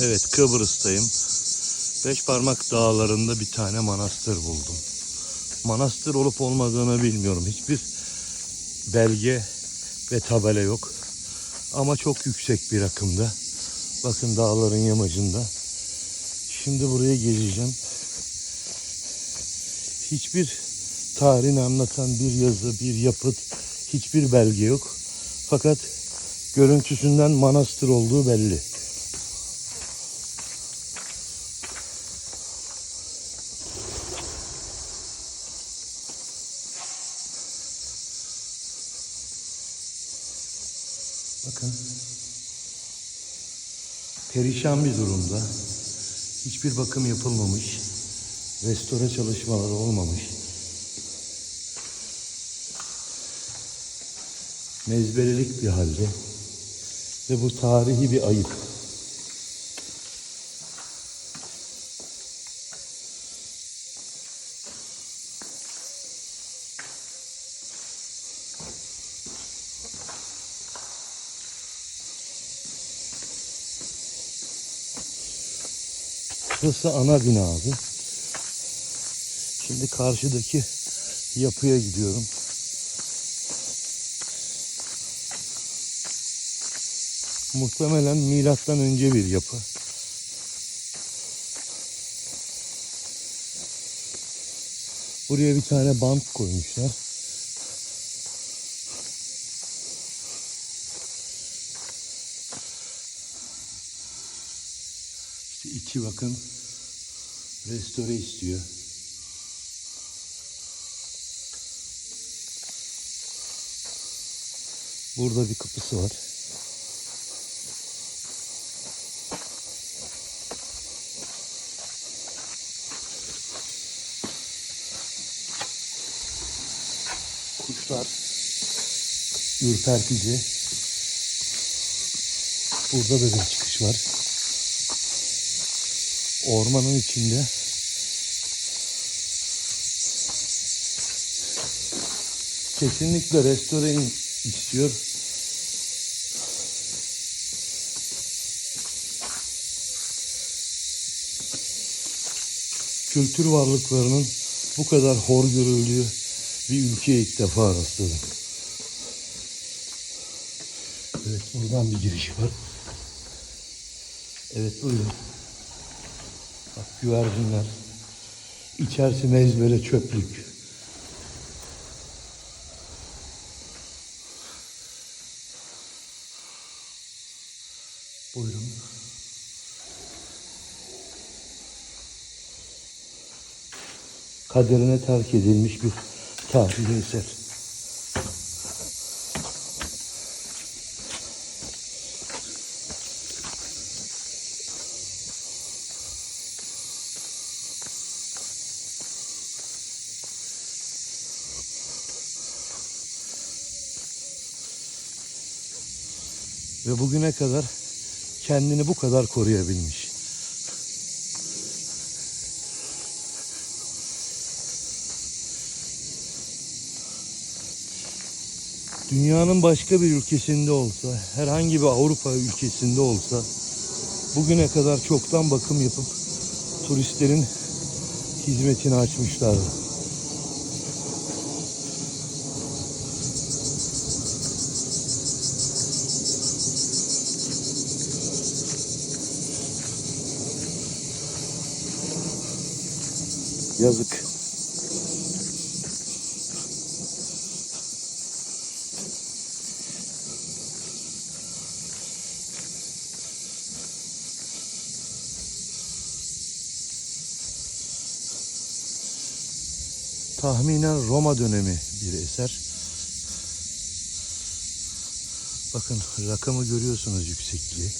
Evet Kıbrıs'tayım. Beş parmak dağlarında bir tane manastır buldum. Manastır olup olmadığını bilmiyorum. Hiçbir belge ve tabela yok. Ama çok yüksek bir rakımda. Bakın dağların yamacında. Şimdi burayı gezeceğim. Hiçbir tarihini anlatan bir yazı, bir yapıt, hiçbir belge yok. Fakat görüntüsünden manastır olduğu belli. Bakın. Perişan bir durumda. Hiçbir bakım yapılmamış. Restore çalışmaları olmamış. Mezbelelik bir halde. Ve bu tarihi bir ayıp. Burası ana bina. Şimdi karşıdaki yapıya gidiyorum. Muhtemelen milattan önce bir yapı. Buraya bir tane bant koymuşlar. İşte içi bakın restore istiyor. Burada bir kapısı var. Kuşlar ürpertici. Burada da bir çıkış var. Ormanın içinde kesinlikle restore istiyor. Kültür varlıklarının bu kadar hor görüldüğü bir ülkeye ilk defa rastladım. Evet buradan bir giriş var. Evet buyurun. Bak güvercinler. İçerisi mezbele çöplük. Buyurun. Kaderine terk edilmiş bir tarihi eser. Ve bugüne kadar kendini bu kadar koruyabilmiş. Dünyanın başka bir ülkesinde olsa, herhangi bir Avrupa ülkesinde olsa bugüne kadar çoktan bakım yapıp turistlerin hizmetini açmışlardı. Yazık. Tahminen Roma dönemi bir eser. Bakın rakamı görüyorsunuz yüksekliği.